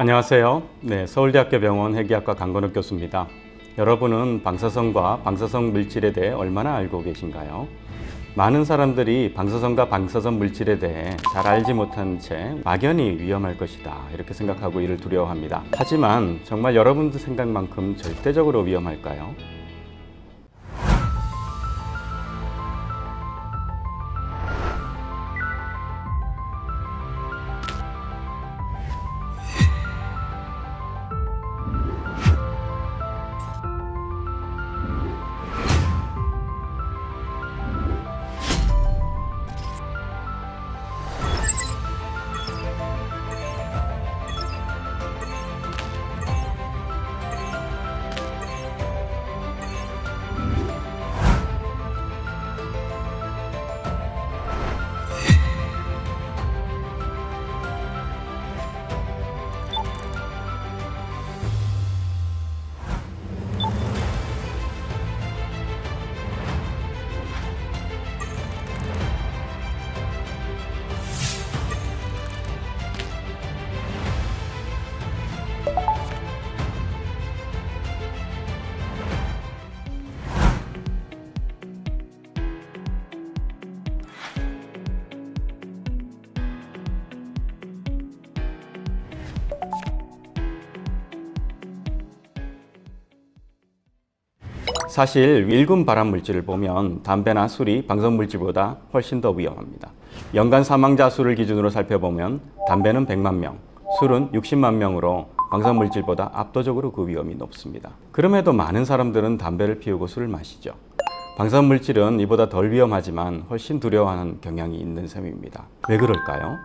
안녕하세요. 네, 서울대학교 병원 회계학과 강건욱 교수입니다. 여러분은 방사선과 방사선 물질에 대해 얼마나 알고 계신가요? 많은 사람들이 방사선과 방사선 물질에 대해 잘 알지 못한 채 막연히 위험할 것이다 이렇게 생각하고 이를 두려워합니다. 하지만 정말 여러분들 생각만큼 절대적으로 위험할까요? 사실 일군 발암 물질을 보면 담배나 술이 방사선 물질보다 훨씬 더 위험합니다. 연간 사망자 수를 기준으로 살펴보면 담배는 100만 명, 술은 60만 명으로 방사선 물질보다 압도적으로 그 위험이 높습니다. 그럼에도 많은 사람들은 담배를 피우고 술을 마시죠. 방사선 물질은 이보다 덜 위험하지만 훨씬 두려워하는 경향이 있는 셈입니다. 왜 그럴까요?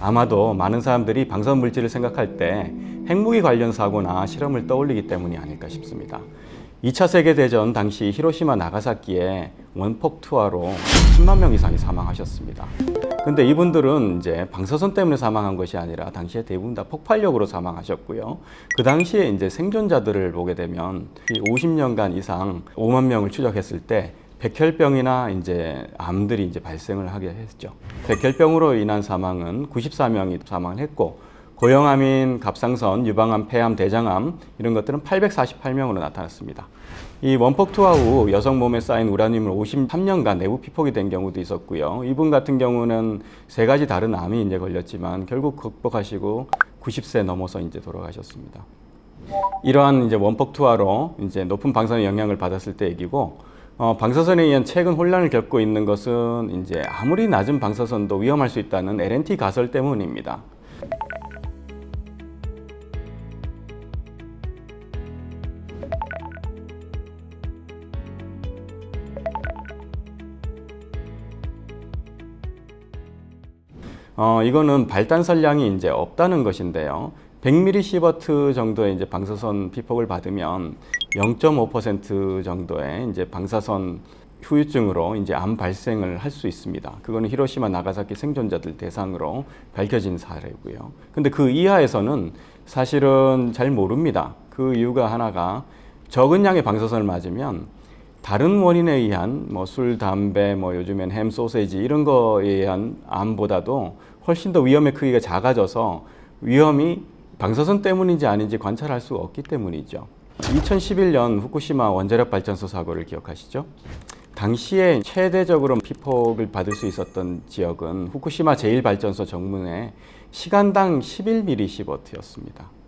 아마도 많은 사람들이 방사선 물질을 생각할 때 핵무기 관련 사고나 실험을 떠올리기 때문이 아닐까 싶습니다. 2차 세계대전 당시 히로시마 나가사키에 원폭 투하로 10만 명 이상이 사망하셨습니다. 근데 이분들은 이제 방사선 때문에 사망한 것이 아니라 당시에 대부분 다 폭발력으로 사망하셨고요. 그 당시에 이제 생존자들을 보게 되면 50년간 이상 5만 명을 추적했을 때 백혈병이나 이제 암들이 이제 발생을 하게 했죠. 백혈병으로 인한 사망은 94명이 사망을 했고 고형암인 갑상선, 유방암, 폐암, 대장암 이런 것들은 848명으로 나타났습니다. 이 원폭 투하 후 여성 몸에 쌓인 우라늄을 53년간 내부 피폭이 된 경우도 있었고요. 이분 같은 경우는 세 가지 다른 암이 이제 걸렸지만 결국 극복하시고 90세 넘어서 이제 돌아가셨습니다. 이러한 이제 원폭 투하로 이제 높은 방사선의 영향을 받았을 때 얘기고 어, 방사선에 의한 최근 혼란을 겪고 있는 것은 이제 아무리 낮은 방사선도 위험할 수 있다는 LNT 가설 때문입니다. 어, 이거는 발단설량이 이제 없다는 것인데요. 100mSv 정도의 이제 방사선 피폭을 받으면 0.5% 정도의 이제 방사선 후유증으로 이제 암 발생을 할 수 있습니다. 그거는 히로시마 나가사키 생존자들 대상으로 밝혀진 사례고요. 근데 그 이하에서는 사실은 잘 모릅니다. 그 이유가 하나가 적은 양의 방사선을 맞으면 다른 원인에 의한 뭐 술, 담배, 뭐 요즘엔 햄, 소세지 이런 거에 의한 암보다도 훨씬 더 위험의 크기가 작아져서 위험이 방사선 때문인지 아닌지 관찰할 수 없기 때문이죠. 2011년 후쿠시마 원자력 발전소 사고를 기억하시죠? 당시에 최대적으로 피폭을 받을 수 있었던 지역은 후쿠시마 제1발전소 정문의 시간당 11mSv였습니다.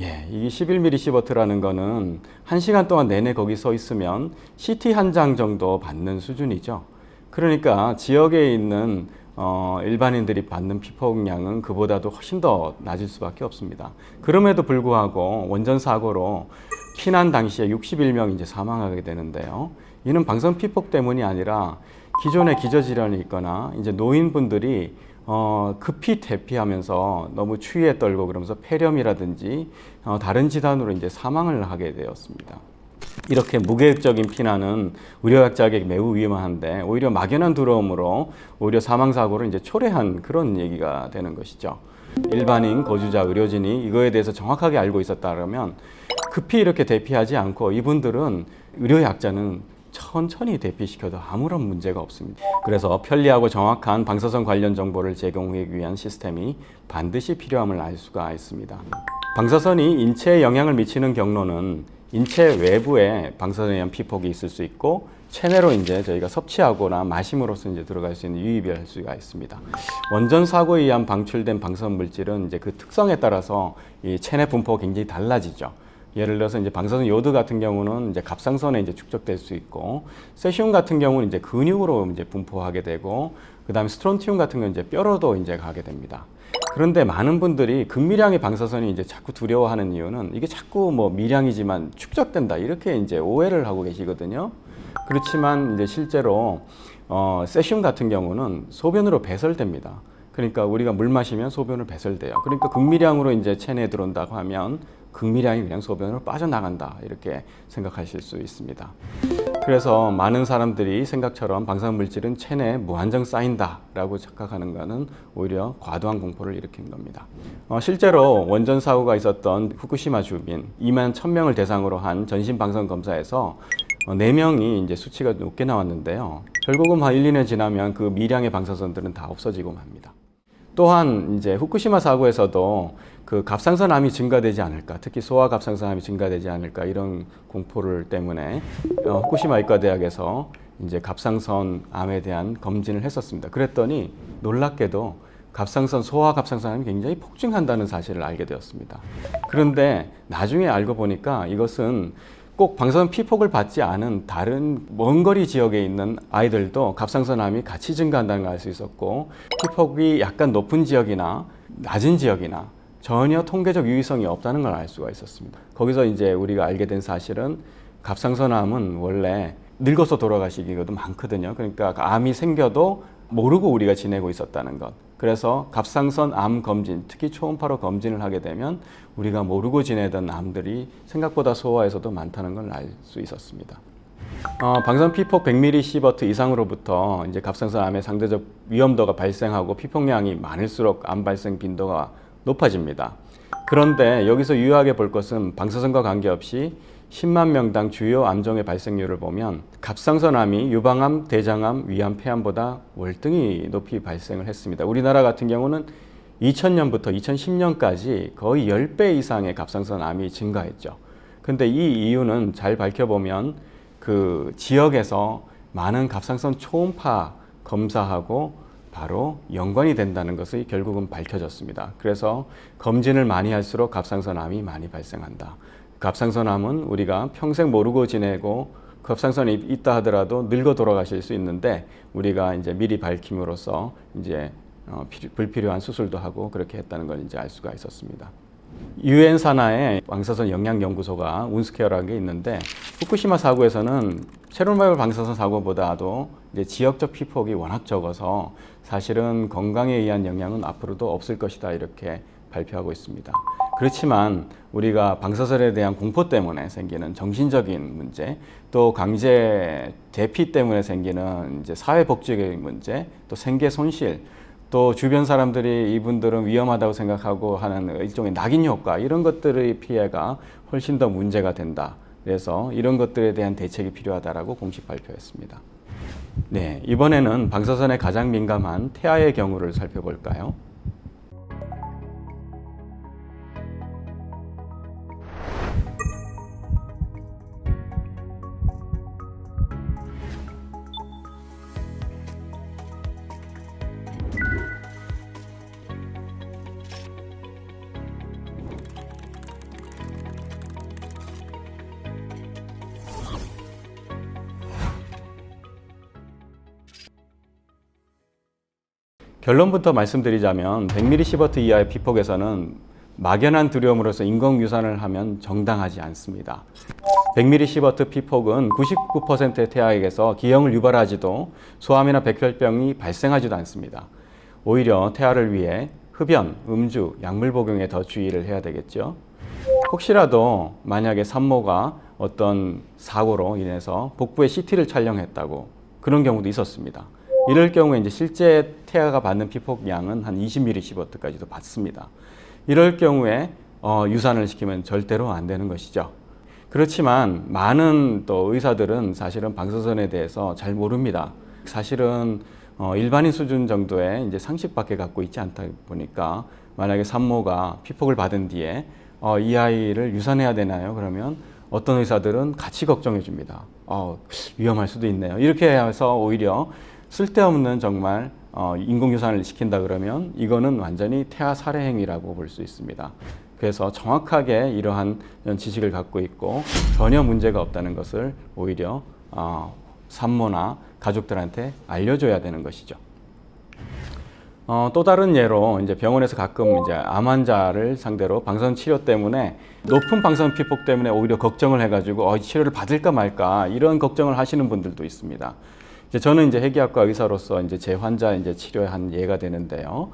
예, 이게 11mSv라는 거는 1시간 동안 내내 거기 서 있으면 CT 한 장 정도 받는 수준이죠. 그러니까 지역에 있는 어, 일반인들이 받는 피폭량은 그보다도 훨씬 더 낮을 수밖에 없습니다. 그럼에도 불구하고 원전 사고로 피난 당시에 61명이 이제 사망하게 되는데요. 이는 방사선 피폭 때문이 아니라 기존에 기저질환이 있거나 이제 노인분들이 어, 급히 대피하면서 너무 추위에 떨고 그러면서 폐렴이라든지 어, 다른 질환으로 이제 사망을 하게 되었습니다. 이렇게 무계획적인 피난은 의료학자에게 매우 위험한데 오히려 막연한 두려움으로 오히려 사망 사고를 이제 초래한 그런 얘기가 되는 것이죠. 일반인 거주자 의료진이 이거에 대해서 정확하게 알고 있었다 그러면 급히 이렇게 대피하지 않고 이분들은 의료학자는 천천히 대피시켜도 아무런 문제가 없습니다. 그래서 편리하고 정확한 방사선 관련 정보를 제공하기 위한 시스템이 반드시 필요함을 알 수가 있습니다. 방사선이 인체에 영향을 미치는 경로는 인체 외부에 방사선에 의한 피폭이 있을 수 있고 체내로 이제 저희가 섭취하거나 마심으로써 이제 들어갈 수 있는 유입이 할 수가 있습니다. 원전 사고에 의한 방출된 방사선 물질은 이제 그 특성에 따라서 이 체내 분포가 굉장히 달라지죠. 예를 들어서 이제 방사선 요드 같은 경우는 이제 갑상선에 이제 축적될 수 있고 세슘 같은 경우는 이제 근육으로 이제 분포하게 되고 그다음에 스트론튬 같은 경우는 이제 뼈로도 이제 가게 됩니다. 그런데 많은 분들이 극미량의 방사선이 이제 자꾸 두려워하는 이유는 이게 자꾸 뭐 미량이지만 축적된다 이렇게 이제 오해를 하고 계시거든요. 그렇지만 이제 실제로 어, 세슘 같은 경우는 소변으로 배설됩니다. 그러니까 우리가 물 마시면 소변을 배설돼요. 그러니까 극미량으로 이제 체내에 들어온다고 하면 극미량이 그냥 소변으로 빠져나간다 이렇게 생각하실 수 있습니다. 그래서 많은 사람들이 생각처럼 방사선 물질은 체내에 무한정 쌓인다라고 착각하는 것은 오히려 과도한 공포를 일으키는 겁니다. 어, 실제로 원전 사고가 있었던 후쿠시마 주민 2만 1000명을 대상으로 한 전신 방사선 검사에서 어, 4명이 이제 수치가 높게 나왔는데요. 결국은 한 1, 2년 지나면 그 미량의 방사선들은 다 없어지고 맙니다. 또한 이제 후쿠시마 사고에서도 그 갑상선암이 증가되지 않을까, 특히 소아 갑상선암이 증가되지 않을까 이런 공포를 때문에 어, 후쿠시마 의과대학에서 이제 갑상선암에 대한 검진을 했었습니다. 그랬더니 놀랍게도 갑상선 소아 갑상선암이 굉장히 폭증한다는 사실을 알게 되었습니다. 그런데 나중에 알고 보니까 이것은 꼭 방사선 피폭을 받지 않은 다른 먼 거리 지역에 있는 아이들도 갑상선암이 같이 증가한다는 걸 알 수 있었고 피폭이 약간 높은 지역이나 낮은 지역이나 전혀 통계적 유의성이 없다는 걸 알 수가 있었습니다. 거기서 이제 우리가 알게 된 사실은 갑상선암은 원래 늙어서 돌아가시기도 많거든요. 그러니까 암이 생겨도 모르고 우리가 지내고 있었다는 것. 그래서 갑상선 암 검진, 특히 초음파로 검진을 하게 되면 우리가 모르고 지내던 암들이 생각보다 소아에서도 많다는 걸 알 수 있었습니다. 어, 방사선 피폭 100ml 시버트 이상으로부터 이제 갑상선 암의 상대적 위험도가 발생하고 피폭량이 많을수록 암 발생 빈도가 높아집니다. 그런데 여기서 유의하게 볼 것은 방사선과 관계없이 10만 명당 주요 암종의 발생률을 보면 갑상선암이 유방암, 대장암, 위암, 폐암보다 월등히 높이 발생을 했습니다. 우리나라 같은 경우는 2000년부터 2010년까지 거의 10배 이상의 갑상선암이 증가했죠. 근데 이 이유는 잘 밝혀보면 그 지역에서 많은 갑상선 초음파 검사하고 바로 연관이 된다는 것이 결국은 밝혀졌습니다. 그래서 검진을 많이 할수록 갑상선암이 많이 발생한다. 갑상선암은 우리가 평생 모르고 지내고 갑상선이 있다 하더라도 늙어 돌아가실 수 있는데 우리가 이제 미리 밝힘으로써 이제 어, 피- 불필요한 수술도 하고 그렇게 했다는 걸 이제 알 수가 있었습니다. 유엔 산하에 방사선 영양 연구소가 운스케어라는 게 있는데 후쿠시마 사고에서는 체르노빌 방사선 사고보다도 이제 지역적 피폭이 워낙 적어서 사실은 건강에 의한 영향은 앞으로도 없을 것이다 이렇게 발표하고 있습니다. 그렇지만 우리가 방사선에 대한 공포 때문에 생기는 정신적인 문제, 또 강제 대피 때문에 생기는 이제 사회복지적인 문제, 또 생계 손실, 또 주변 사람들이 이분들은 위험하다고 생각하고 하는 일종의 낙인 효과 이런 것들의 피해가 훨씬 더 문제가 된다. 그래서 이런 것들에 대한 대책이 필요하다라고 공식 발표했습니다. 네, 이번에는 방사선에 가장 민감한 태아의 경우를 살펴볼까요? 결론부터 말씀드리자면 100ml 시버트 이하의 피폭에서는 막연한 두려움으로서 인공 유산을 하면 정당하지 않습니다. 100ml 시버트 피폭은 99%의 태아에게서 기형을 유발하지도 소암이나 백혈병이 발생하지도 않습니다. 오히려 태아를 위해 흡연, 음주, 약물 복용에 더 주의를 해야 되겠죠. 혹시라도 만약에 산모가 어떤 사고로 인해서 복부에 CT를 촬영했다고 그런 경우도 있었습니다. 이럴 경우에 이제 실제 태아가 받는 피폭량은 한 20ml 시버트까지도 받습니다. 이럴 경우에 어, 유산을 시키면 절대로 안 되는 것이죠. 그렇지만 많은 또 의사들은 사실은 방사선에 대해서 잘 모릅니다. 사실은 어, 일반인 수준 정도의 이제 상식밖에 갖고 있지 않다 보니까 만약에 산모가 피폭을 받은 뒤에 어, 이 아이를 유산해야 되나요? 그러면 어떤 의사들은 같이 걱정해 줍니다. 어, 위험할 수도 있네요. 이렇게 해서 오히려 쓸데없는 정말 어, 인공유산을 시킨다 그러면 이거는 완전히 태아 살해 행위라고 볼 수 있습니다. 그래서 정확하게 이러한 지식을 갖고 있고 전혀 문제가 없다는 것을 오히려 어, 산모나 가족들한테 알려줘야 되는 것이죠. 어, 또 다른 예로 이제 병원에서 가끔 이제 암 환자를 상대로 방사선 치료 때문에 높은 방사선 피폭 때문에 오히려 걱정을 해가지고 어, 이 치료를 받을까 말까 이런 걱정을 하시는 분들도 있습니다. 이제 저는 이제 해기학과 의사로서 이제 제 환자 이제 치료한 예가 되는데요.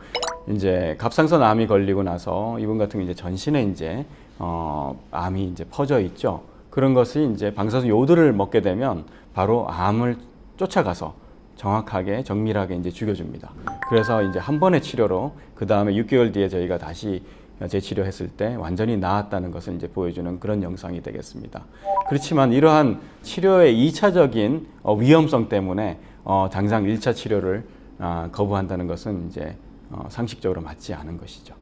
이제 갑상선 암이 걸리고 나서 이분 같은 이제 전신에 이제 어, 암이 이제 퍼져 있죠. 그런 것이 이제 방사선 요들을 먹게 되면 바로 암을 쫓아가서 정확하게 정밀하게 이제 죽여줍니다. 그래서 이제 한 번의 치료로 그 다음에 6개월 뒤에 저희가 다시 재치료했을 때 완전히 나았다는 것을 이제 보여주는 그런 영상이 되겠습니다. 그렇지만 이러한 치료의 2차적인 어, 위험성 때문에 어, 당장 1차 치료를 아, 거부한다는 것은 이제 어, 상식적으로 맞지 않은 것이죠.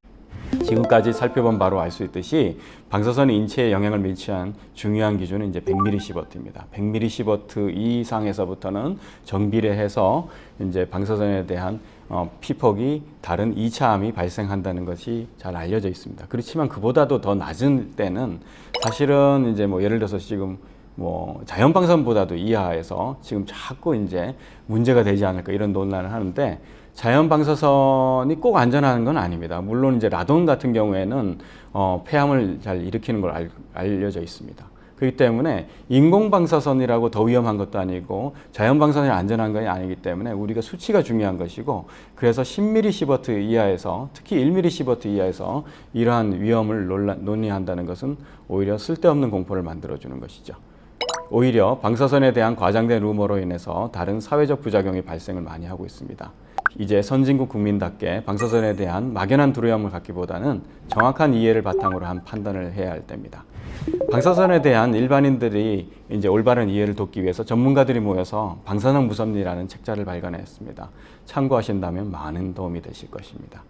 지금까지 살펴본 바로 알 수 있듯이 방사선이 인체에 영향을 미치한 중요한 기준은 이제 100mS입니다. 100mS 이상에서부터는 정비례해서 이제 방사선에 대한 어, 피폭이 다른 2차 암이 발생한다는 것이 잘 알려져 있습니다. 그렇지만 그보다도 더 낮은 때는 사실은 이제 뭐 예를 들어서 지금 뭐 자연 방사선보다도 이하에서 지금 자꾸 이제 문제가 되지 않을까 이런 논란을 하는데 자연 방사선이 꼭 안전한 건 아닙니다. 물론 이제 라돈 같은 경우에는 어, 폐암을 잘 일으키는 걸 알, 알려져 있습니다. 그렇기 때문에 인공 방사선이라고 더 위험한 것도 아니고 자연 방사선이 안전한 것이 아니기 때문에 우리가 수치가 중요한 것이고 그래서 10mSv 이하에서 특히 1mSv 이하에서 이러한 위험을 논란, 논의한다는 것은 오히려 쓸데없는 공포를 만들어주는 것이죠. 오히려 방사선에 대한 과장된 루머로 인해서 다른 사회적 부작용이 발생을 많이 하고 있습니다. 이제 선진국 국민답게 방사선에 대한 막연한 두려움을 갖기보다는 정확한 이해를 바탕으로 한 판단을 해야 할 때입니다. 방사선에 대한 일반인들이 이제 올바른 이해를 돕기 위해서 전문가들이 모여서 방사능 무섭니라는 책자를 발간했습니다. 참고하신다면 많은 도움이 되실 것입니다.